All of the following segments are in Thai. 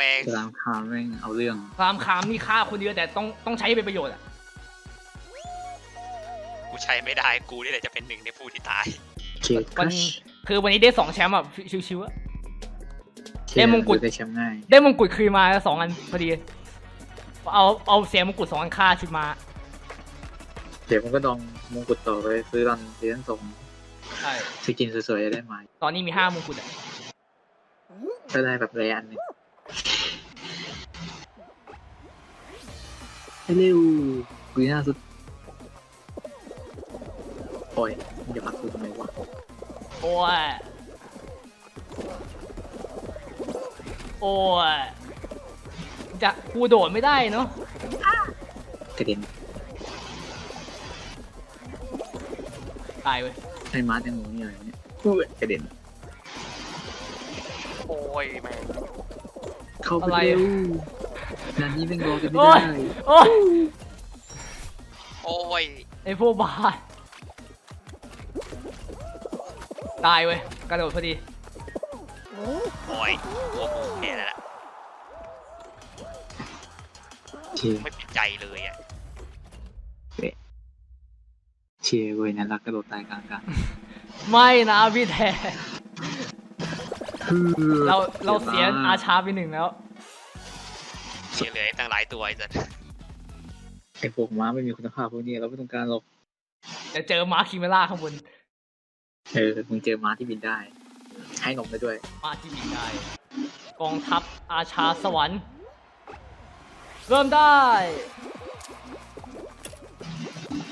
แม่งสลามคามแม่งเอาเรื่อง ความคามนี่ฆ่าคนเดียวแต่ต้องต้องใช้ให้เป็นประโยชน์อะกูใช้ไม่ได้ กูนี่แหละจะเป็นหนึ่งในผู้ที่ตายเควัคันชคือวันนี้ได้สองแชมป์แบบชิวๆอะเคได้มงกุฎได้แชมป์ง่ายได้มงกุฎคืนมาสองอันพอดี เอาเอาเสียมงกุฎสองอันค่าชุดมาเดี๋ยวมันก็ดองมงกุฎต่อไปซื้อรันซีซั่นสองใช่สกินสวยๆจะได้ไหมตอนนี้มีห้ามงกุฎอะก็ได้แบบแรอันหนึ่ง เร็วกุยหน้าสุดโอ้ยมึงจะพักกูทำไมวะโอ้ย โอ้ย จะกูโดดไม่ได้เนาะกระเด็นตายเว้ยไอ้มาร์ตยังงงเนี่ยอะไรเนี่ยอู้ยกระเด็น โอ้ยแม่งเข้าไปเร็ว งานนี้แม่งรอกันไม่โอ้ยได้โอ้ยโอ้ยไอพวกบ้าตายเว้ยกระโดดพอดีโอ้ยโอ้โหแค่นั้นแหละเชียร์ไม่ปิดใจเลยอะเชียร์เว้ยนั่นรักกระโดดตายกลางกันไม่นะพี่แทนเราเราเสียอาชาไปหนึ่งแล้ว เสียเหลืออีกตั้งหลายตัวไอ้สัสไอ้พวกม้าไม่มีคุณภาพพวกนี้เราไม่ต้องการหรอกจะเจอมาร์คคิเมล่าข้างบนเออมึงเจอม้าที่บินได้ ให้นมได้ด้วยมาที่บินได้ กองทัพอาชาสวรรค์ เริ่มได้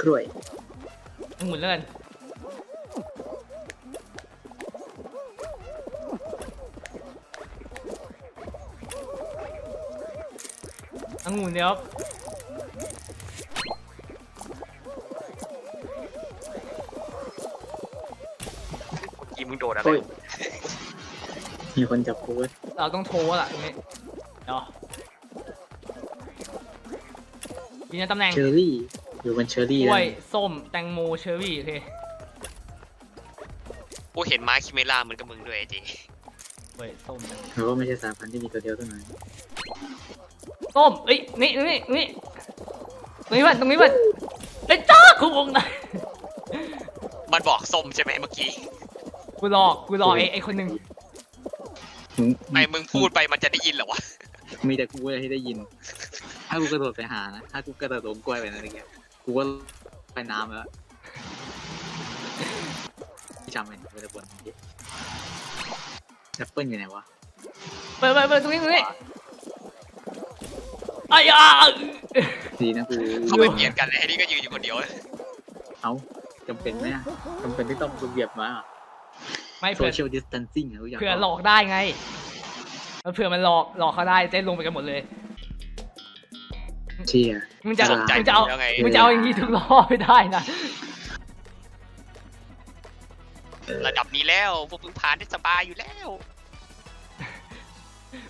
กล้วยหมุนแล้วกัน องุ่นเดียวครับกี้มึงโดนอะไร โอ้ย มีคนจับกูเว้ยเราต้องโทรแล้วล่ะตรงนี้เดี๋ยวยืนยันตำแหน่งเชอรี่ อยู่บนเชอรี่กล้วยนะส้มแตงโมเชอร์รี่โอเคกูเห็นม้าคิเมล่าเหมือนกับมึงด้วยไอ้เจ กล้วยส้มเพราะว่าไม่ใช่สามพันที่มีตัวเดียวเท่านั้น ส้มเอ้ยนี่นี่นี่ตรงนี้มันตรงนี้มันเอ้ยจ้าคุณวงนะมันบอกส้มใช่ไหมเมื่อกี้กูหลอกกูหลอกไอ้ไอ้คนหนึ่งมึงไอ้มึงพูดไปมันจะได้ยินเหรอวะมีแต่กูเลยที่ได้ยิน ถ้ากูกระโดดไปหานะ ถ้ากูกระโดดลงกล้วยไปนะอะไรเงี้ยกูว่าไปน้ำแล้วพี่จำเป็นไม่ได้บนแอปเปิลอยู่ไหนวะ เปิดเปิดเปิดตรงนี้ตรงนี้ ไอ้ยาดีนะกูเขาไม่เปลี่ยนกันเลยไอ้นี่ก็ยืนอยู่คนเดียวเอ้าจำเป็นไหมอะจำเป็นที่ต้องระเบียบมาไม่โซเผื่อเชียลดิสทันซิ่งอะทุกอย่างเผื่อหลอกได้ไงเผื่อมันหลอกหลอกเขาได้เต้นลงไปกันหมดเลยเชียร์มึงจะสนใจมึงจะเอาแล้วไงมึงจะเอาอย่างนี้ทุกรอบไม่ได้นะระดับนี้แล้วพวกมึงผ่านได้สบายอยู่แล้ว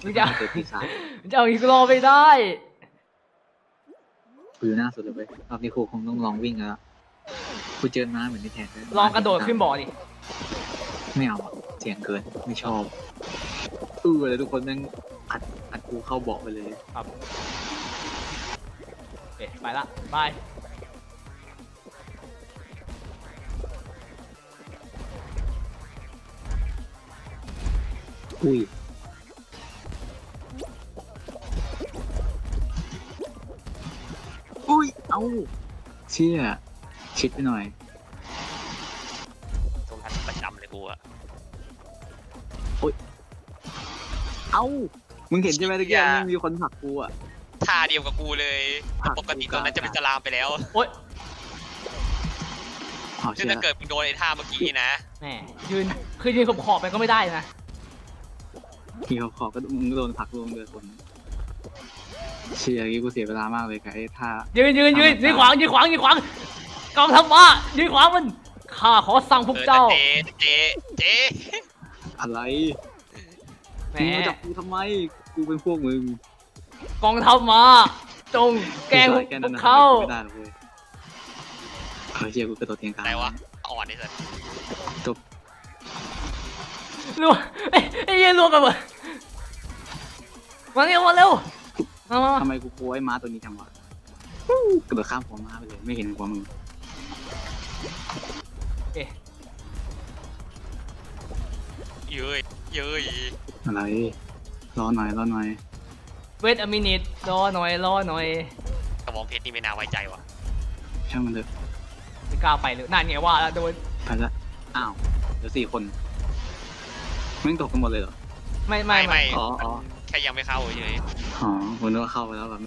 มึงจะเอาเกิดปีศาจมึงจะเอาอย่างนี้ทุกรอบไม่ได้ กูอยู่หน้าสุดเลยเว้ยรอบนี้ครูคงต้องลองวิ่งแล้วกูเจอม้าเหมือนที่แทนเลยลองกระโดดขึ้นบ่อดิไม่เอาอะเสียงเกินไม่ชอบเออแล้วทุกคนแม่งอัดอัดกูเข้าเบาะไปเลย ครับโอเคไปละบายอุ้ยาเชี่ยชิดไปหน่อย ตรงนั้นประจำเลยกูอะเอามึงเห็นใช่ไหมตะกี้มันมีคนผลักกูอะท่าเดียวกับกูเลยผลักปกติตอนนั้นจะเป็นสลามไปแล้วโอ๊ยเอาซึ่เชี่งยถ้าเกิดมึงโดนไอ้ท่าเมื่อกี้นะ แหมยืนคือยืนขอบขอบๆไปก็ไม่ได้นะมีเขาขอก็มึงก็โดนผลักลงเลยคน เชี่ยกี้กูเสียเวลามากเลยกับไอ้ท่า ยืนยืนยืนยืนขวางยืนขวางยืนขวางกองทัพมายืนขวางมันข้าขอสั่งพวกเออเจ้าแต่เจเจเจอะไรแหมมึงมาจับกูทำไม กูเป็นพวกมึงกองทัพมาจงแกล้งพวกแค่นั้นนะเขา ไม่ได้หรอกเว้ยเออเชี่ยกูกระโดดเตียงกลางไหนวะอ่อนไอ้สัสรวมไอ้ไอ้เหี้ยรวมกันหมดมาเร็วมาเร็ว มามามาทำไมกูกลัวไอ้ม้าตัวนี้จังวะกระโดดข้ามหัวม้าไปเลยไม่เห็นหัวมึงโอเคเย้ยเย้ยอะไรรอหน่อยรอหน่อยเวทอมินิตรอหน่อยรอหน่อยกระบองเพชรนี่ไม่น่าไว้ใจว่ะช่างมันเถอะไม่กล้าไปเลยนั่นไงว่าแล้วโดนไปละอ้าวเหลือสี่คนแม่งตกกันหมดเลยเหรอไม่ไม่ไม่ไม่ไม่อ๋ออ๋อ แค่ยังไม่เข้าเฉยอ๋อผมนึกว่าเข้าไปแล้วแบบ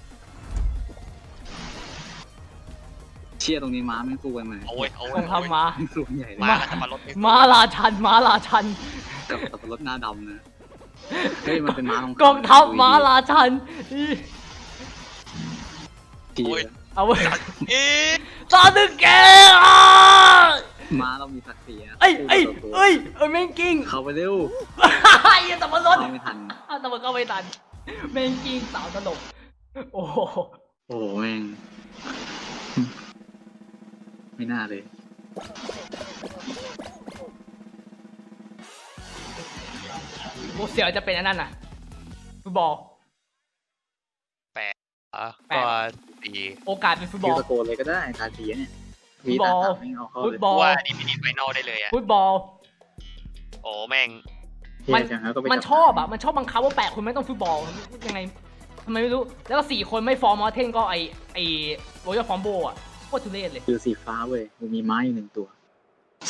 เชี่ยตรงนี้ม้าแม่งสู้กันไหมโอ้ยโอ้กยองทัพม้าแม่งสู้กันใหญ่เลยมาแล้วจะมาลดม้าราชันม้าราชันกับสับปะรดหน้าดำนะเฮ้ยมันเป็นม้าทองคำกองทัพม้าราชันอีเชี่ยเอาไว้ เอ๊ะตาดึกแกอะ ม้าเรามีศักดิ์ศรีะเอ้ยเอ้ยสู้กับตัวเอ้ยเอ้ยแม่งกิ้งเข้าไปเร็วไอ้ยแต่มันรถเข้าไม่ทันอ้าวแต่มันก็ไม่ทันแม่งกิ้งสาวตลกโอ้โหโอ้โหแม่ง ไม่น่าเลยกูเสียวจะเป็นอันนั้นน่ะฟุตบอลอะแปก็ดดีโอกาสเป็นฟุตบคิอวลตะโกนเลยก็ได้ตาสีเนี่ย ฟุตบอลวีตาสามแม่งเอาเข้าฟุเลตยบอล ว่านี่มินิไฟนอลได้เลยอะ ฟุตบอล โอ้แม่งเฮียจังแล้วก็ไปมันจัชอบอะมันชอบบังคับว่าแปดคนไม่ต้องฟุตบอลยังไงทำไมไม่รู้ แล้วก็สี่คนไม่ฟอร์มอเทนก็ไอไอโรยัลฟอร์มโบอะโคตรทุเรศเลยคิวสีฟ้าเว้ยมันมีม้าอยู่หนึ่งตัว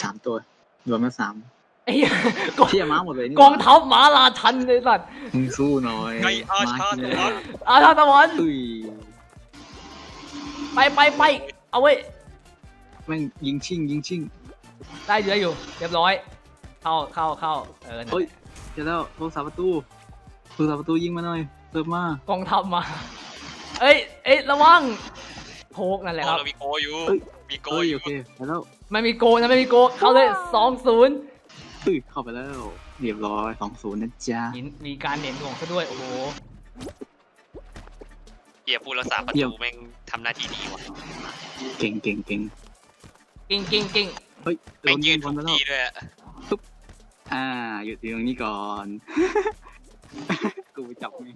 สามตัวรวมแล้วสามไอ้เหี้ยกองเที่ยม้าหมดเลยนี่กองทัพม้าราชันเลยสัตว์มึงสู้หน่อยไงอาชาม้ตเหี้ยวันอาทาตะวัน ตุ้ยไปไปไปเอาไว้ย แม่งยิงชิ่งยิงชิ่งได้เหลืออยู่ เรียบร้อย เข้าเข้าเข้าเออนั่นแหละเฮ้ยเดี๋ยวแล้วโทรศัพท์ประตูโทรศัพท์ประตูยิงมาหน่อยเติมมากองทัพมา เอ้ยเอ้ยระวังโคกนั่นแหละโอ้ครับเรามีโกอยู่เอ้ยมีโกเอ้ยอยู่โอเคไปแล้วไม่มีโกนะไม่มีโกเข้าเลยสองศูนย์ตุ้ยเข้าไปแล้วเรียบร้อยสองศูนย์นะจ๊ะมีการเหนียนดวงซะด้วยโอ้โหเกียร์ผู้รักษาประเยี่ยตูมแม่งทำหน้าที่ดีว่ะเก่งเก่งเก่ง กิ้งกิ้งกิ้งเฮ้ยโดแม่งนยืยินงบถูอลกไปแล้วทีด้วยอะอ่าหยุดตรงนี้ก่อน กูไปจับมึง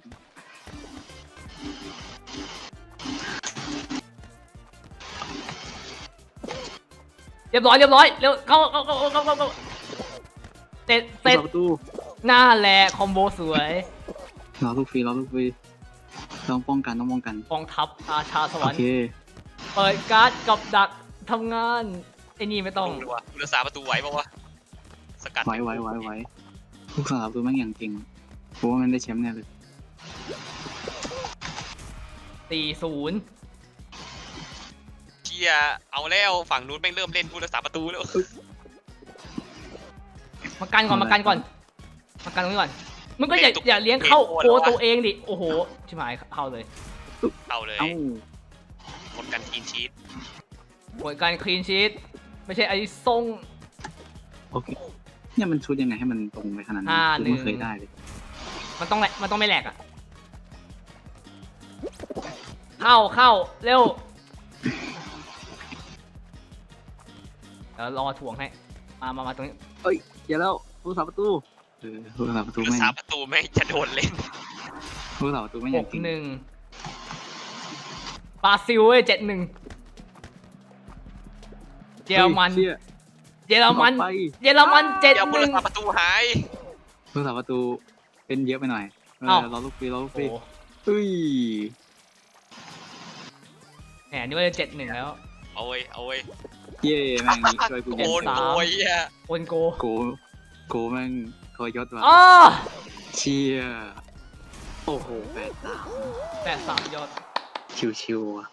เรียบร้อยเรียบร้อยเร็วเข้าเข้าเข้าเข้าเข้าเข้าเสร็จเสร็จประตูหน้าแหละคอมโบสวยรอลูกฟรีรอลูกฟรีต้องป้องกันต้องป้องกันกองทัพอาชาสวโอรรค์เคเปิดการ์ดกับดัก ทำงานไอ้นี่ไม่ต้องดูดิว่าผู้รักษาประตูไหวปะวะสกัดไว้ไว้ไว้ไว้ลูกสาวตัวแม่งอย่างเก่งเพราะว่ามันได้แชมป์แน่เลยสี่ศูนย์เชียร์เอาแล้วฝั่งนู้นแม่งเริ่มเล่นผู้รักษาประตูแล้วมากันก่อนมากันก่อนมากันตรงนี้ก่อนมึงก็อย่าอย่าเลี้ยงเข้าโคตัวเองดิ โอ้โห ชิบหายเข้าเลย เอาเลยเอ้า หมดกันทีนชีต ผลการคลีนชีตไม่ใช่ไอ้ทรง โอเคเนี่ยมันชุดยังไงให้มันตรงไปขนาดนั้นห้ากูหนึ่ง ไม่เคยได้เลยมันต้องแหลกมันต้องไม่แหลกอะ เข้าเข้าเร็วเดี๋ยวรอถ่วงให้ มามามาตรงนี้ เอ้ยอย่าแล้วลูกสาวประตูเออลูกสาวประตูผู้รักแม่งษาประตูแม่งจะโดนเล่นลูกสาวประตูแม่งอหย่างกเก่งหนึ่งบราซิลเว้ยเจ็ดหนึ่ง เยอรมันเชี่ยเยอรมันออกไปเยอรมันเจ็ดเดี๋ยวหผู้นึ่รังกษาประตูหายลูกสาวประตูเป็นเยอะไปหน่อยเออเอ้ารอลูกฟรีรอลูกฟโอ้รีโหอุ้ยแหมนี่ว่าจะเจ็ดหนึ่งแล้ว เอาเว้ยเอาเว้ยเย่แม่งช่วยกูโกเย็นนสาม โวยอะโอนโกโกโกแม่งทอยศว่ะอ้อเชี่ยโอ้โหแปดสามแปดสามยอดชิวๆอะ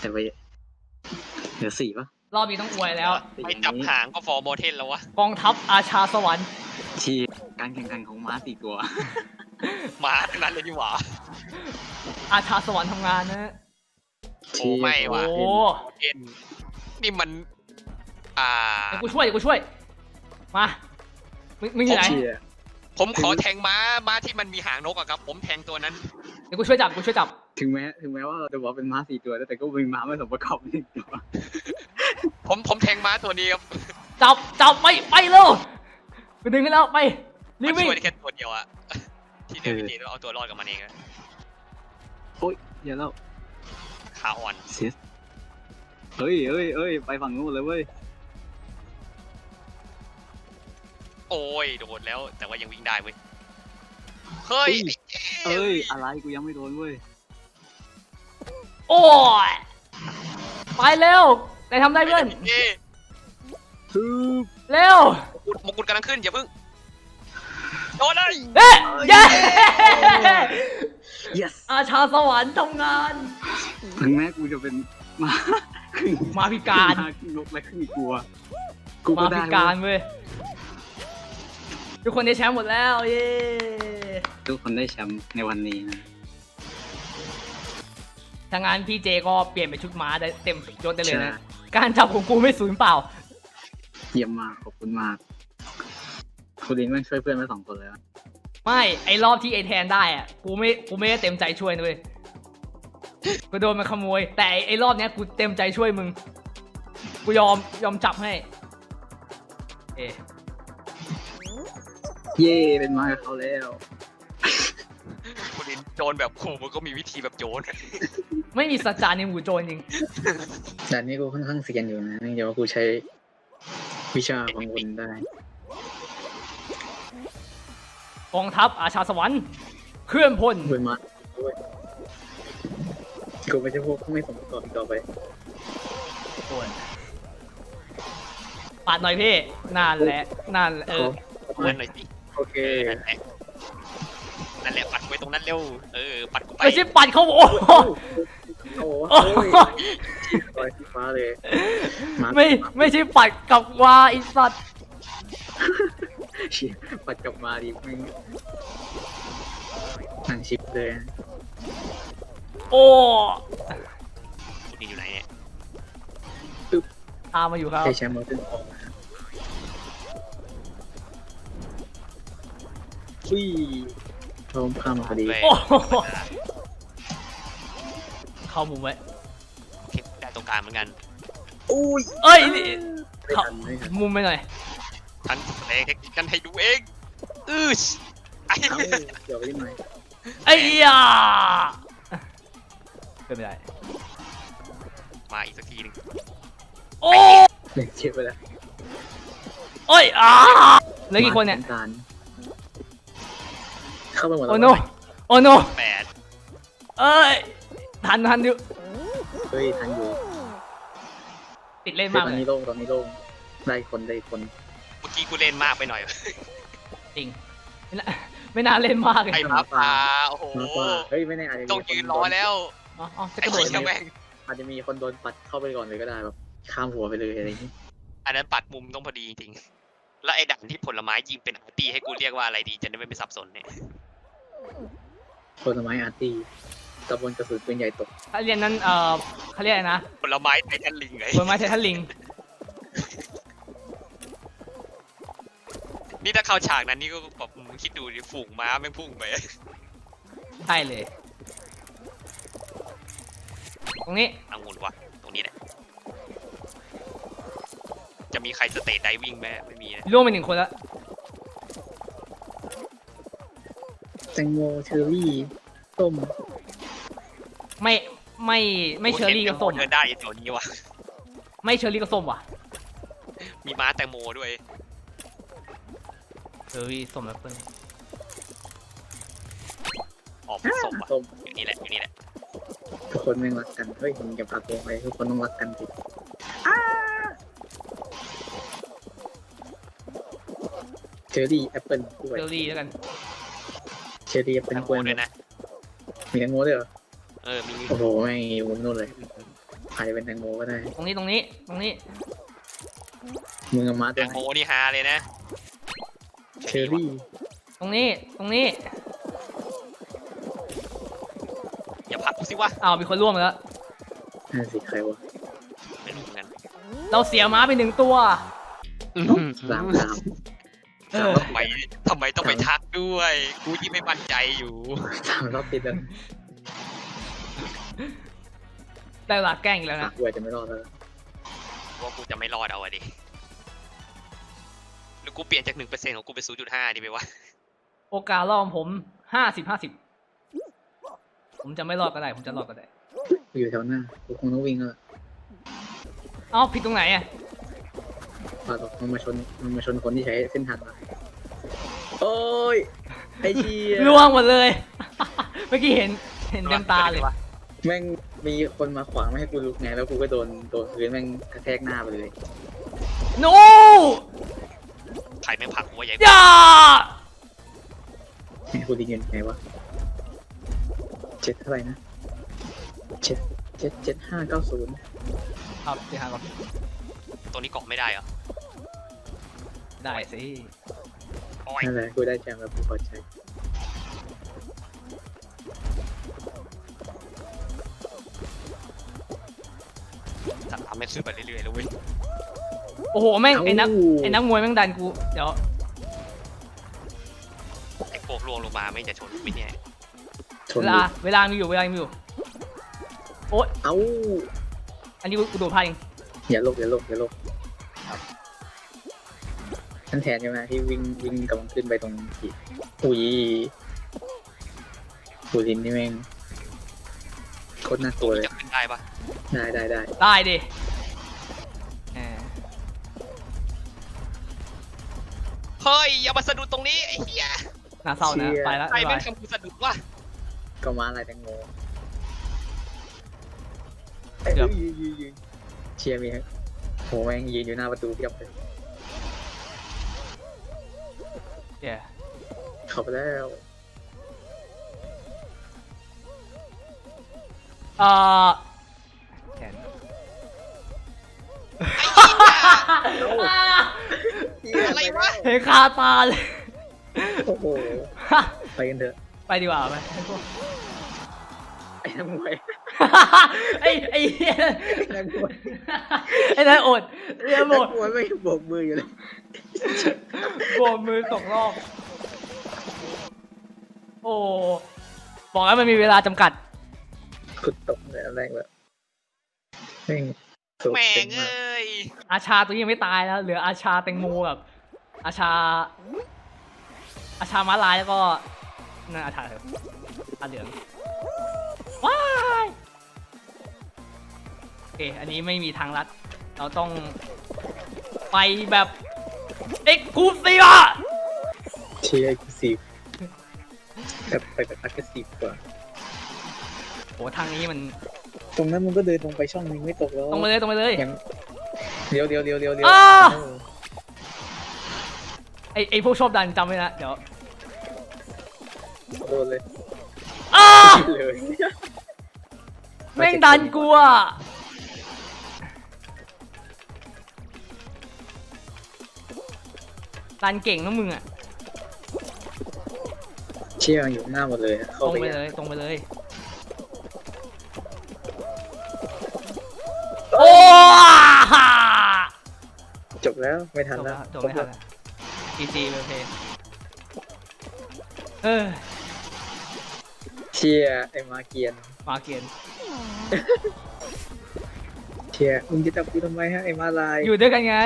แต่ว่าเหลือสี่ปะ รอบนี้ต้องอวยแล้ว ไม่จับหางก็ฟอร์โมเทนแล้ววะ กองทัพอาชาสวรรค์เชียการแข่งขันของม้าสี่ตัวมาทั้งนั้นเลยดีกว่าอาชาสวรรค์ทำงานนะโอ้ไม่โอ้ว่ะโหเทนนี่มัน อ่าเดี๋ยวกูช่วยเดี๋ยวกูช่วย มามึงมึงอยู่ไหนเชียผมขอแทงม้าม้าที่มันมีหางนกอะครับ ผมแทงตัวนั้นเดี๋ยวกูช่วยจับกูช่วยจับ ถึงแม้ถึงแม้ว่าเราจะบอกเป็นม้าสี่ตัวแต่ก็เป็นม้าไม่สมประกอบหนึ่งตัวผมผมแทงม้าตัวนี้ครับจับจับไปไปเร็วไปดึงกันแล้วไปรีมันบวิ่งช่วยได้แค่ตัวเดียวอะที่เหลือพี่เจต้องเอาตัวรอดกับมันเองอะโอ้ยอย่าแล้วขาอ่อนเสียเฮ้ยเฮ้ยเฮ้ยไปฝั่งนู้นเลยเว้ยโอ้ยโดนแล้วแต่ว่ายังวิ่งได้เว้ยเฮ้ย เอ้ย อะไรกูยังไม่โดนเว้ย โอ้ยไปเร็วแต่ทำได้เพื่อนเย้ฮึบเร็วมงกุฎกำลังขึ้นอย่าเพิ่งโดนเลยเอ๊ะเย้ yes อาชาสวรรค์ทำงาน ถึงแม้กูจะเป็นหมาครึ่งหมาพิการหครึ่งนกและครึ่งกลัว กูมาก็ได้พิการเว้ยทุกคนได้แชมป์หมดแล้วเย้ ทุกคนได้แชมป์ในวันนี้นะถ้างานพี่เจก็เปลี่ยนเป็นชุดม้าได้เต็มยศได้เลยนะใช่การจับของกูไม่สูญเปล่า เยี่ยมมากขอบคุณมากคุณลินแม่งช่วยเพื่อนมาสองคนเลยอะไม่ไอ้รอบที่ไอแทนได้อะกูไม่กูไม่ได้เต็มใจช่วยนะเว้ยกูโดนมันขโมย แต่ไอ้ไอ้รอบเนี้ยกูเต็มใจช่วยมึง กูยอมยอมจับให้ เอะเย่เป็นมากับเขาแล้ว คนนี้โจรแบบโหมันก็มีวิธีแบบโจรไม่มีสัจจาในหมู่โจรจริงแต่นี่กูค่อนข้างเซียนอยู่นะเนื่องจากว่ากูใช้วิชาของวนได้กองทัพอาชาสวรรค์เคลื่อนพลด้วยมาด้วยกูไม่ใช่พวกไม่สมประกอบอีกต่อไปโอ้ยปาดหน่อยพี่นั่นแหละนั่นแหละเออเพื่อนหน่อยสิโอเค นั่นแหละ นั่นแหละปัดไว้ตรงนั้นเร็ว เออ ปัดกูไปไม่ใช่ปัดเขาโอ้โหโอ้โหโอ้โหชี้ลอยสีฟ้าเลยาไม่ไม่ใช่ปัดกับวาไอสัตว์เชี่ยปัดกลับมาดิมึงนั่งชิปเลยนะโอ้คุณนี่อยู่ไหนเนี่ยตามมาอยู่ครับไอแชมป์มาขึ้นออกอุ้ย ชมข้ามมาพอดีเว้ยโอ้โหเข้ามุมไว้โอเคได้ตรงกลางเหมือนกัน อุ้ยเอ้ยนี่ไม่ทันไม่ทันมุมไปหน่อยฉันแสดงเทคนิคกันให้ดูเองอือไอ้เอ้าเดี๋ยวไปที่ไหนไอ้ยาเป็นไม่ได้ มาอีกสักทีหนึงโอ้เล่นเชียไปแล้วโอ้ยอ่าเหลือกี่คนเนี่ย มาสงกราร เข้าไปหมดแล้วโอ้โนโอ้โนแปดเอ้ยทันทันอยู่เฮ้ยทันอยู่ติดเล่นตมากอนเลยนี้โล่งตอนนี้โล่งได้คนได้คนเมื่อกี้กูเล่นมากไปหน่อยจริงไม่น่าไม่น่าเล่นมากเลยไอ้หมาป่าโอ้โหมากกว่าเฮ้ยไม่แน่อาจจะมีต้องยืนรอแล้วอ๋ออ๋อจะกไอ้ระโดดเหี้ยแม่งอาจจะมีคนโดนปัดเข้าไปก่อนเลยก็ได้แบบข้ามหัวไปเลยอะไรอย่างนี้อันนั้นปัดมุมต้องพอดีจริงๆแล้วไอ้ด่านที่ผลไม้ยิงเป็นอาร์ตี้ให้กูเรียกว่าอะไรดีจะได้ไม่ไปสับสนเนี่ย ผลไม้อาร์ตี้กระบวนกระสุนปืนใหญ่ตก ถ้าเรียนนั้นเอ่อเขาเรียกอะไรนะผลไม้ไททันลิงไงผลไม้ไททันลิง นี่ถ้าเข้าฉากนั้นนี่ก็แบบมึงคิดดูดิฝูงม้าแม่งพุ่งไปใช่เลย ตรงนี้ อังุ่นวะตรงนี้แหละจะมีใครสเตทไดวิ่งไหมไม่มีนะล่วงไปหนึ่งคนแล้ว แตงโมเชอร์รี่ส้มไม่ไม่ไม่เชอร์รี่ก็ส้มเดินได้แถวนี้วะไม่เชอร์รี่ก็ส้มว่ะ มีม้าแตงโมด้วยเชอร์รี่ส้มแอปเปิ้ลออกเป็นส้มวะส้มอยู่นี่แหละอยู่นี่แหละทุกคนแม่งรักกันเฮ้ยมึงอย่าพาตัวไปทุกคนต้องรักกันสิเชอร์รี่แอปเปิลกล้วยเชอร์รี่แล้วกัน เชอร์รี่แอปเปิแตลงกโมล้วยด้วยนะ มีแตงโมด้วยเหรอ เออ มีโอ้โหแม่งอยู่บนนู่นเลยอาจจะเป็นแตงโมก็ได้ ตรงนี้ตรงนี้ตรงนี้ มึงกับมาแตตัวงไหนโมนี่ฮาเลยนะ เชอร์รี่ ตรงนี้ตรงนี้ อย่าพักกูสิวะอ้าวมีคนร่วมแล้วนั่นสิใครวะไม่รู้เหมือนกัน เราเสียม้าไปหนึ่งตัวสามสาม เออทำไมทำไมต้องไปทักด้วย กูยิ่งไม่มั่นใจอยู่สามรอบติดแล้วได้เวลาแกล้งอีกแล้วสานะมกูอาจจะไม่รอดแล้วว่ากูจะไม่รอดเอาอะดิหรือกูเปลี่ยนจากหนึ่งเปอร์เซ็นต์ของกูเป็นศูนย์จุดห้าดีไหมวะโอกาสรอบของผมห้าสิบห้าสิบผมจะไม่รอดก็ได้ ผมจะรอดก็ได้อยู่แถวหน้า กูคงต้องวิ่งแล้วล่ะเอ้าผิดตรงไหนอะ พาต่อมันมาชนมันมาชนคนที่ใช้เส้นทางหลักโอ้ย ไอ้เชี่ยล่วงหมดเลย เมื่อกี้เห็นเห็นเต็มตาเลยแม่งมีคนมาขวางไม่ให้กูลุกไงแล้วกูก็โดนโดนพื้นแม่งกระแทกหน้าไปเลยโนใครแม่งผลักกูว่าใหญ่ย่าให้กูดีเงินไงวะเจ็ดเท่าไหร่นะเจ็ดเจ็ดเจ็ดห้าเก้าศูนย์ครับเดี๋ยวหาก่อนตัวนี้เกาะไม่ได้เหรอ ได้สิ โอ้ยนั่นแหละกูได้แจมแล้วกูพอใจจัดตามแม่งขึ้นไปเรื่อยๆแล้วเว้ยโอ้โห แม่งไอ้นักไอ้นักมวยแม่งดันกู เดี๋ยว ไอ้พวกล่วงลงมาไม่งจะชนไม่เนี่ยชนเวลาเวลามีอยู่ เวลามีอยู่ โอ๊ย เอ้าอันนี้กูกูโดนพลาดเองอย่าลบอย่าลบอย่าลบ ฉันแทนใช่ไหมที่วิ่งวิ่งกำลังขึ้นไปตรงที่อุ้ยบูลินนี่แม่งโคตรน่ากลัวเลย จะขึ้นได้ปะได้ได้ได้ได้ดิแหมเฮ้ย อย่ามาสะดุดตรงนี้ ไอ้เหี้ยน่าเศร้านะ ไปแล้วใครบ๊ายแม่บางยทำกูสะดุดวะก็มาอะไรแตงโมเกือบยยืนยืนยืนเชียร์มีฮะโหแม่งยืนอยู่หน้าประตูเพียบเลย เดี๋ยวเข้าไปแล้วเอ่อแขนอะไรวะ เห็นคาตาเลย โอ้โห ไปกันเถอะ ไปดีกว่าไปไอ้นักมวย ไอ้ไอ้เหี้ยไอ้นักมวยไอ้นั่นอดเรียกหมนัดกมวยไม่โบกมืออยู่เลยโบกมือสองรอบ โอ้บอกแล้วมันมีเวลาจำกัด ขุดตกเลยอะไรแบบแม่งสุดแม่เจ๋งงเอมาก้ยอาชาตัวนี้ยังไม่ตายแล้วเหลืออาชาแตงโมกับอาชา อาชาม้าลายแล้วก็นั่นอาชาเหรออาเหลืองว้ายโอ เคอันนี้ไม่มีทางลัด เราต้องไปแบบเอ็กซ์คลูซีฟอะเชียร์กูสีแบบไปแบบอักซีฟกว่า โหทางนี้มันตรงนั้นมันก็เดินลงไปช่องนึงไม่ตกแล้วตรงไปเลยตรงไปเลย ยังเดี๋ยวเดี๋ยวเดี๋ยวเดี๋ยวเดี๋ยวอ้าเออไอไอพวกชอบดันจำไว้นะ เดี๋ยวโดนเลยอ้าเลย แม่งดันกูอะ ดันเก่งนะมึงอะเชี่ยมันอยู่หน้าหมดเลยอะตเข้ารงไปไปยังเลยตรงไปเลย โอ้ฮ่าจบแล้วไม่ทัจนบแล้แล้ววจบไม่ทันแล้วจีจีเลยเพลงเออเชียร์ไอ้มาเกียนมาเกียนเชียร์มึงจะจับกูทำไมฮะไอ้มาลายอยู่ด้วยกันไง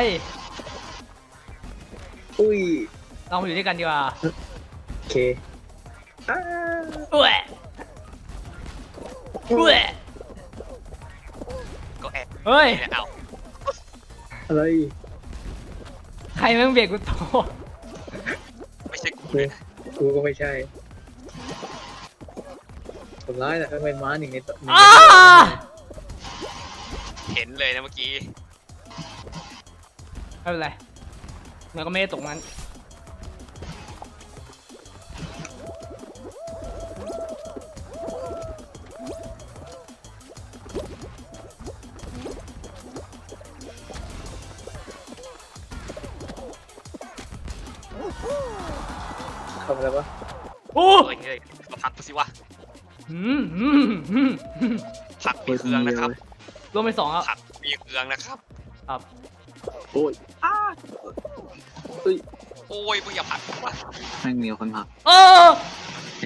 อุ้ยเรามาอยู่ด้วยกันดีกว่าโอเคอ้าอุ้ยอุ้ยก็แอบเฮ้ย เนี่ยเอาอะไรใครแม่งเบรกกูโตไม่ใช่กูกูเลยนะกูก็ไม่ใช่คนร้ายนะเป็นม้าหนึ่งในตัวหนึ่งในอ้าตัวเห็นเลยนะเมื่อกี้ไม่เป็นไร มันก็ไม่ได้ตกนั้นเข้าไปแล้วปะโอ้เฮ้ยเฮ้ยก็พักกูสิวะอืมอืมอืมอืมพักมีเครื่องนะครับรวมเป็นสองอะพักมีเครื่องนะครับครับโอ้ยอ้าเฮ้ยโอ้ยมึงอย่าผลักกูวะแม่งมีคนผลักเออ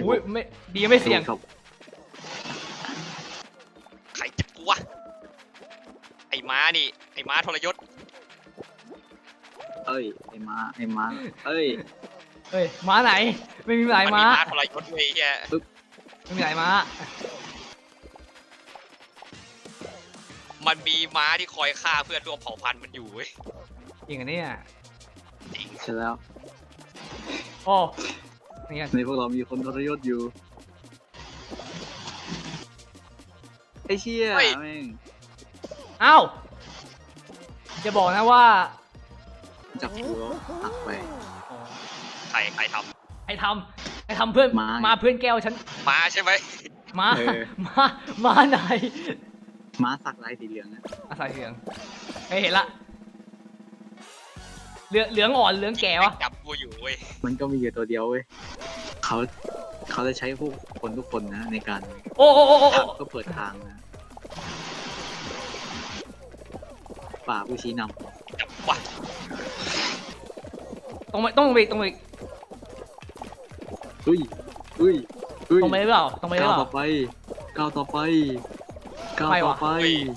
อุ้ยไม่ดีไม่เสี่ยงครับใครจับกูวะไอ้ม้านี่ไอ้ม้าทรยศเอ้ยไอ้ม้าไอ้ม้าเอ้ยเฮ้ยม้าไหน ไม่มีไหนมันม้ามีม้าทรยศเว้ยเฮียไม่มีไหนม้า มันมีม้าที่คอยฆ่าเพื่อนร่วมเผ่าพันธุ์มันอยู่เว้ยจริงอันเนี่ ยจริงใช่แล้วโอ้นี่ไงในพวกเรามีคนทรยศอยู่ ไอ้เชี่ยแม่งเอ้าจะบอกนะว่าจับกูแล้วหักไปใครใครทไอ้ทำไอ้ทำเพื่อนม้ามาเพื่อนแก้วฉันำม้าใช่ไหมมาเออ มามาไหนม้าสักลายสีเหลืองนะอาศัยเหลืองเฮ้ยเห็นละ เหลืองเหลืองอ่อนเหลืองแก่วะจับกูอยู่เว้ยมันก็มีอยู่ตัวเดียวเว้ยเขาเขาจะใช้พวกคนทุกคนนะในการโอ้โอ้โอ้โอ้โอ้ก็เปิดทางนะป่าผู้ชี้นจับว่ะตรงไปต้องไปตรงไปำอุ้ยอุ้ยอุ้ยตรงไปหรือเปล่าตรงไปหรือก้าวเปต่ล่าอไปก้าวต่อไปก้าวไปต่อวะไป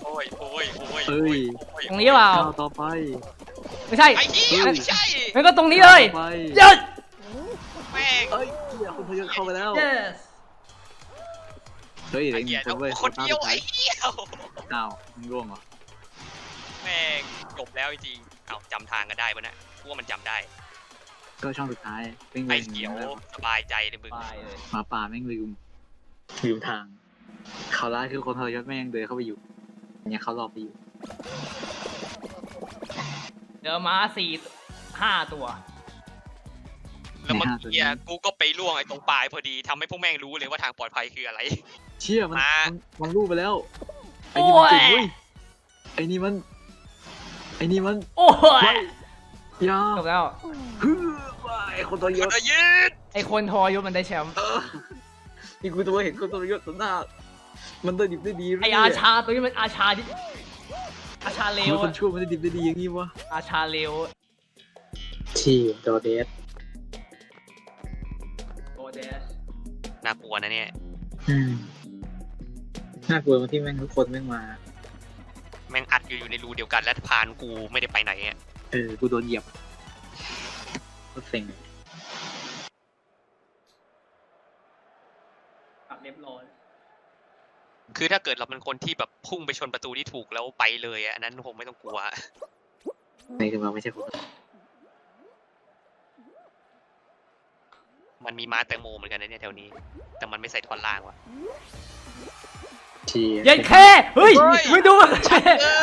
โอ้ยโอ้ยโอ้ยโอ้ยเอ้ยโอ้ยตรงนี้หรือเปล่า ก้าวต่อไป ไม่ใช่ไอ้เหี้ยไม่ใช่งั้นก็ตรงนี้เลยก้าวต่อไปหยุดแม่งเอ้ยเหี้ยคนทยศเข้าไปแล้ว yes เฮ้ยไอ้เดี๋ยวเหี้ยคนเว้ยคนเดียวสุไอ้ท้ายเหี้ยอ้าวมึงร่วงเหรอแม่งจบแล้วจริงๆเอาจำทางกันได้ปะเนี่ยกูว่ามันจำได้ก็ช่องสุดท้ายเป็นไงไอ้เขียวสบายใจเลยมึงไปเลยหมาป่าแม่งลืมลืมทางเขาร้ายคือคนทรยศแม่งเดินเข้าไปอยู่เนี่ยเขาหลอกไปอยู่ เดี๋ยวม้าสี่ห้าตัว แล้วเมื่อกี้อะกูก็ไปล่วงไอ้ตรงปลายพอดีทำให้พวกแม่งรู้เลยว่าทางปลอดภัยคืออะไร เชี่ยมันมา มันมันรูปไปแล้ว ไอ้นี่มันเก่งโอ้ยเว้ยไอ้นี่มัน ไอ้นี่มันโอ้ยยาจบแล้ว ฮึ่มไอ้คนทรยมัศนจะยืดไอคนทอยศมันได้แชมป์ เออนี่กูตัวเห็นคนทรยศต่อหน้า มันได้ดิบได้ดีไออาชาตัวนี้มันอาชาที่ อาชาเลเร็ววคนชั่วมันได้ดิบได้ดีอย่างนี้วะ อาชาเลวชีดอเดสโอเดสน่ากลัวนะเนี่ยน่ากลัวตรงที่แม่งทุกคนแม่งมา แม่งอัดอยู่อยู่ในรูเดียวกันและพานกูไม่ได้ไปไหนอะเออ กูโดนเหยียบก็เซ็งตัดเรียบร้อย คือถ้าเกิดเราเป็นคนที่แบบพุ่งไปชนประตูที่ถูกแล้วไปเลยอะอันนั้นคงไม่ต้องกลัวในคือเราไม่ใช่คนมันมีม้าแตงโมเหมือนกันนะเนี่ยแถวนี้ แต่มันไม่ใส่ท่อนล่างว่ะเชียเย็นแค่เฮ้ยเฮ้ย มึงดูมัน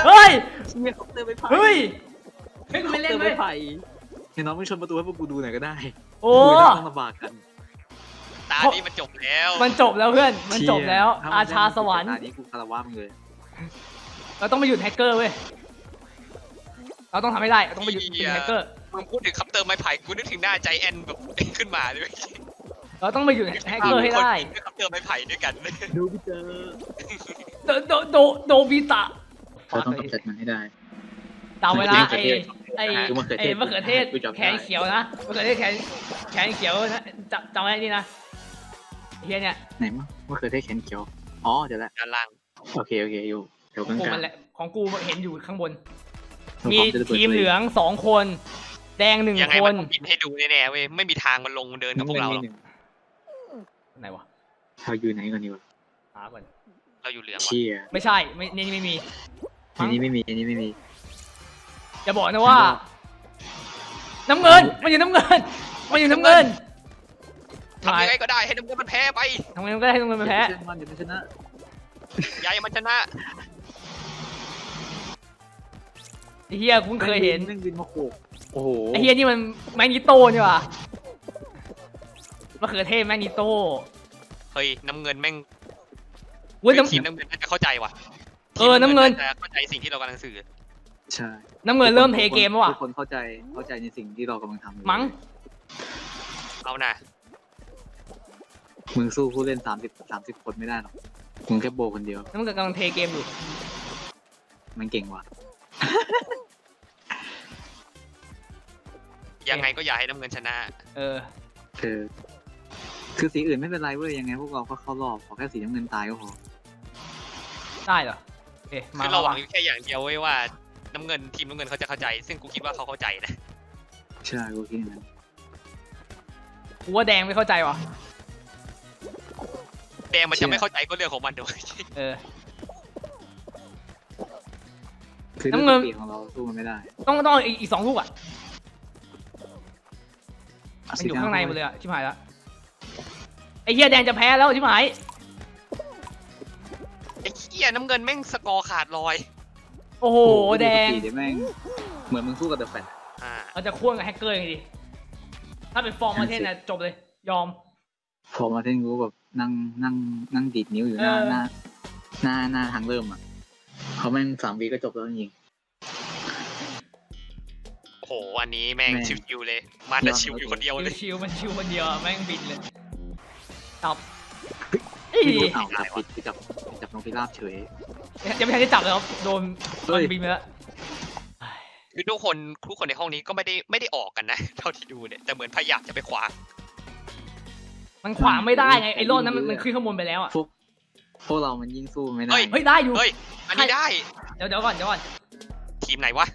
เฮ้ยเชียเขาเติมไปไผ่เฮ้ย เฮ้ยกูไม่เล่นเติมเลไปยไผ่เห็นน้องไม่ชนประตูให้พวกกูดูหน่อยก็ได้โอ้ กูไม่ต้องลำบากกันตานี้มันจบแล้วมันจบแล้วเพื่อน มันจบแล้วเชี่ยอาชาสวรรค์ตานี้กูคารวะมึงเลย เราต้องไปหยุดแฮกเกอร์เว้ย เราต้องทำให้ได้ เราต้องไปหยุดหยุดแฮกเกอร์ มึงพูดถึงคำเติมไม้ไผ่กูนึกถึงหน้าใจแอนแบบขึ้นมาเลยเราต้องไปหยุดแฮกเกอร์ให้ได้คำเติมไม้ไผ่ด้วยกันดูพี่เจอโดโดโดโดบิตะเราต้องกำจัดมันให้ได้จำไว้นะไอไอคือมะเขือเทไอศมะเขือเทศกูจำได้แขนเขียวนะมะเขือเทศแขนแขนเขียวนะจำจำไว้นี่นะ เฮียเนี่ยไหนมั้งมะเขือเทศแขนเขียวอ๋อเดี๋ยวละด้านล่างโอเคโอเคอยู่แถวของกลางกูกลามังนแหละของกูเห็นอยู่ข้างบน ๆมีทีมเหลืองสองคน แดงหนึ่งยังไงคมันนต้องบินให้ดูแน่ๆเว้ยไม่มีทางมันลงเดินกับพวกเราหรอกไหนวะเราอยู่ไหนกันดีวะหาก่อนเราอยู่เหลืองว่ะเชี่ยไม่ใช่ไม่นี่ไม่มี อันนี้ไม่มีอันนี้ไม่มีจะบอกนะว่า น้ำเงิน มันอยู่น้ำเงิน มันอยู่น้ำเงิน ทำยังไงก็ได้ให้น้ำเงินมันแพ้ไปทำไงมันก็ได้ให้น้ำเงินมาแพ้เดี๋ยวมันเดี๋ยวมันชนะอยายมันชนะไอ้เฮียคุณเคยเห็นแม่งบินมาโขกโอ้โหไอ้เฮียนี่มันแมงนิโต้นี่หว่ะมะเขือเทศแมงนิโต้เฮ้ยน้ำเงินแม่งเว้ยน้ทีมน้ำเงินน่าจะเข้าใจว่ะเออน้ำเงินทีมาจะเข้าใจสิ่งที่เรากำลังสื่อใช่ำน้ำเงินเริ่มเทเกมแล้วว่ะทุกคนเข้าใจเข้าใจในสิ่งที่เรากำลังทำอยู่มั้งเอานะ มึงสู้ผู้เล่นสามสิบสามสิบคนไม่ได้หรอก มึงแค่โบคนเดียว น้ำเงินกำลังเทเกมอยู่ มันเก่งว่ะ ยังไงก็อย่าให้น้ำเงินชนะ เออคือคือสีอื่นไม่เป็นไรเว้ยยังไงพวกเราก็เข้ารอบขอแค่สีน้ำเงินตายก็พอ ได้เหรอโอเคมาคือเราหวัมางอยู่แค่อย่างเดียวเว้ยว่า น้ำเงินทีมน้ำเงินเขาจะเข้าใจ ซึ่งกูคิดว่าเขาเข้าใจนะ ใช่กูคิดอย่างนั้นกูว่าแดงไม่เข้าใจว่ะ แดงมันจะไม่เข้าใจก็เรื่องของมันด้วยเออ คือน้ำเงินเรื่องสปีดของเราสู้มันไม่ได้ต้องต้องอีกอีกสองลูกอะอะมันอยู่สีดำข้างในหมดเลยอะชิบหายแล้วไอ้เหี้ยแดงจะแพ้แล้วชิบหายไอ้เหี้ยน้ำเงินแม่งสกอร์ขาดลอย โอ้โหโอ้โหแดงสปีดแม่งเหมือนมึงสู้กับเดอะแฟตอ่าเราจะควงกับแฮกเกอร์ยังไงดี ถ้าเป็นฟอร์มมาเทนน่ะจบเลย ยอม พอมาเทนกูแบบ นั่งนั่งนั่งดีดนิ้วอยู่หน้าเออหน้าหน้าหน้าทางเริ่มอะเขาแม่งสามวีก็จบแล้วจริงโอ้โหอันนี้แม่งแม่งชิวๆเลย มันจะยอดชิวอยู่คนเดียวเลยชิวๆมันชิวคนเดียวอะแม่งบินเลยตับๆอีไม่รู้เอาจับปิดไปจับไปจับนกพิราบเฉยยังไม่ทันได้จับเลยครับโดนเฮ้มันยบินไปแล้วคือทุกคนทุกคนในห้องนี้ก็ไม่ได้ไม่ได้ออกกันนะเท่าที่ดูเนี่ยแต่เหมือนพยายามจะไปขวาง มันขวางไม่ได้ไงไอ้โลดนั้นมันมันขึ้นข้างบนไปแล้วอะพวกพวกเรามันยิ่งสู้ไม่ได้ เฮ้ยได้อยู่เฮ้ย อันนี้ได้ เดี๋ยวเดี๋ยวก่อนเดี๋ยวก่อนทีมไหนวะ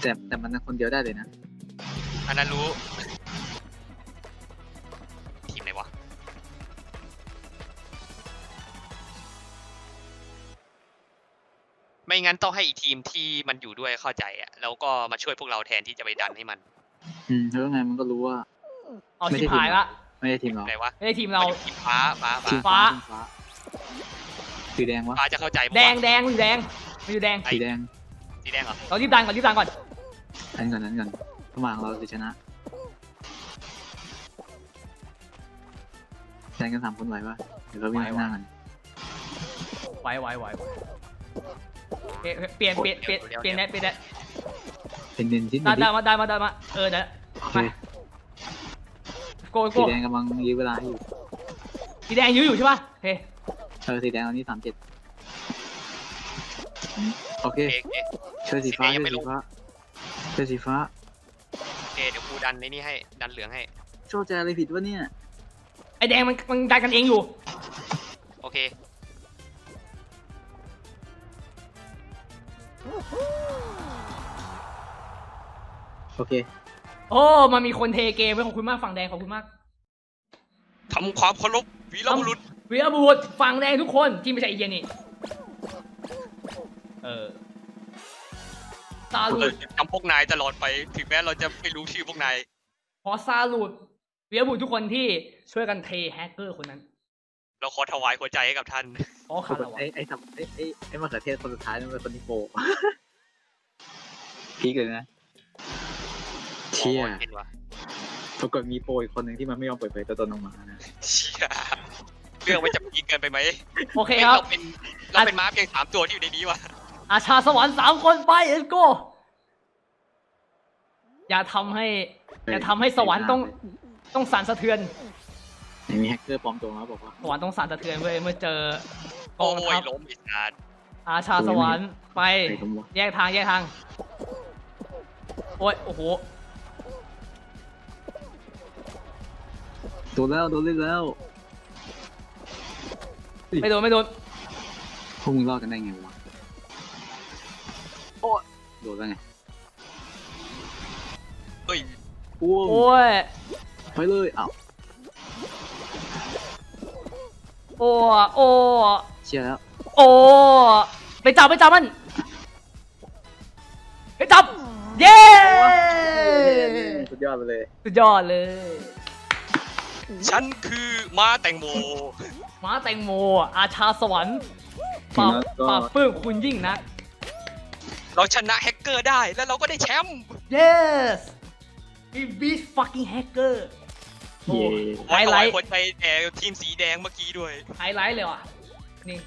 แต่แต่มันคนเดียวได้เลยนะ อันนั้นรู้ ทีมไหนวะ ไม่งั้นต้องให้อีกทีมที่มันอยู่ด้วยเข้าใจอะแล้วก็มาช่วยพวกเราแทนที่จะไปดันให้มัน อืมแล้วไงมันก็รู้ว่า เอาไม่ชิได้บหายละไม่ใช่ทีมเราไหนวะไม่ได้ทีมเรานอยู่ทีมฟ้าฟ้าทีฟ้ามฟ้าทีมฟ้าสีแดงวะ ฟ้าจะเข้าใจปะวะแดงแดงมันอยู่แดงมันอยู่แดง สีแดง สีแดงเหรอเรารีบดันก่อนรีบดันก่อน อันก่อนนั้นก่อนระหว่างเราจะชนะแข่งกันสามคนไหวปะเดี๋ยวเราวิ่งข้างหน้ากันไหวไหวไหวไหวเปลี่ยนเปลี่ยนเปลี่ยนเปลี่ยนเปลี่ยนแนทเปลี่ยนแนทเป็นเด่นชิ้นได้เดีได้ยวมาได้มาได้มาเออเดี๋ยวโอเค โกยโกสีแดงกำลังยื้อเวลาให้อยู่สีแดงยื้ออยู่ใช่ป่ะโอเคเออสีแดงตอนนี้สามเจ็ดโอเคโอเคโอเคช่วยสีฟ้าสีแดงยัช่วยงไม่สีลงฟ้าช่วยสีฟ้าโอเคเดี๋ยวกูดันในนี่ให้ ดันเหลืองให้ โชว์ใจอะไรผิดวะเนี่ย ไอแดงมันมันดันกันเองอยู่ โอเค โอเค โอ้มันมีคนเทเกมไว้ขอบคุณมากฝั่งแดงขอบคุณมากทำความเคารพวีรบุรุษวีรบุรุษฝั่งแดงทุกคนที่ไม่ใช่ไอเหี้ยนี่เออซาลูเราดจะจำพวกนายตลอดไป ถึงแม้เราจะไม่รู้ชื่อพวกนาย ขอซาลูดวีรบุรุษทุกคนที่ช่วยกันเทแฮกเกอร์คนนั้นเราขอถวายหัวใจให้กับท่าน ขอคารวะไอ้ไอ้สับไอ้ไอ้ไอ้มะเขือเทศคนสุดท้ายนั่นเป็นคนที่โปรพีคเลยนะเชี่ยมองเห็นวะปรากฏมีโปรอีกคนหนึ่งที่มันไม่ยอมเปิดเผยตัวตนออกมานะเชี่ยเรื่องมันจะพีคเกินไปไหมโอเคครับเราเป็นเราเป็นม้าเพียงสามตัวที่อยู่ในนี้วะอาชาสวรรค์สามคนไปเอ็นโกอย่าทำให้ อย่าทำให้สวรรค์ต้องต้องสั่นสะเทือน มีแฮกเกอร์ปลอมตัวมาบอกว่าสวรรค์ต้องสั่นสะเทือนเว้ยเมื่อเจอกโอ้องยทัพล้มอีสานอาชาสวรรค์ไป ใครก็บอกแยกทางแยกทาง โอ้ยโอ้โห นแล้วโดนเล่นแล้วไม่โดนไม่โดนพวกมึงรอดกันได้ไงวะโอ้ยโดนแล้วไงเฮ้ยอ้วงโอ้ยไปเลยอ้าวโอ้โอ้เชียร์แล้วโอ้ไปจับไปจับมันไปจับเย้สุดยอดไปเลยสุดยอดเลย ฉันคือม้าแตงโม ม้าแตงโม อาชาสวรรค์ปราบแล้วก็ ปราบปลื้มคุณยิ่งนะเราชนะแฮกเกอร์ได้แล้วเราก็ได้แชมป์ yes we beat fucking hacker โอ้ เย่ ไฮไลท์ขอถวายหัวใจแด่ทีมสีแดงเมื่อกี้ด้วย ไฮไลท์เลยว่ะ นี่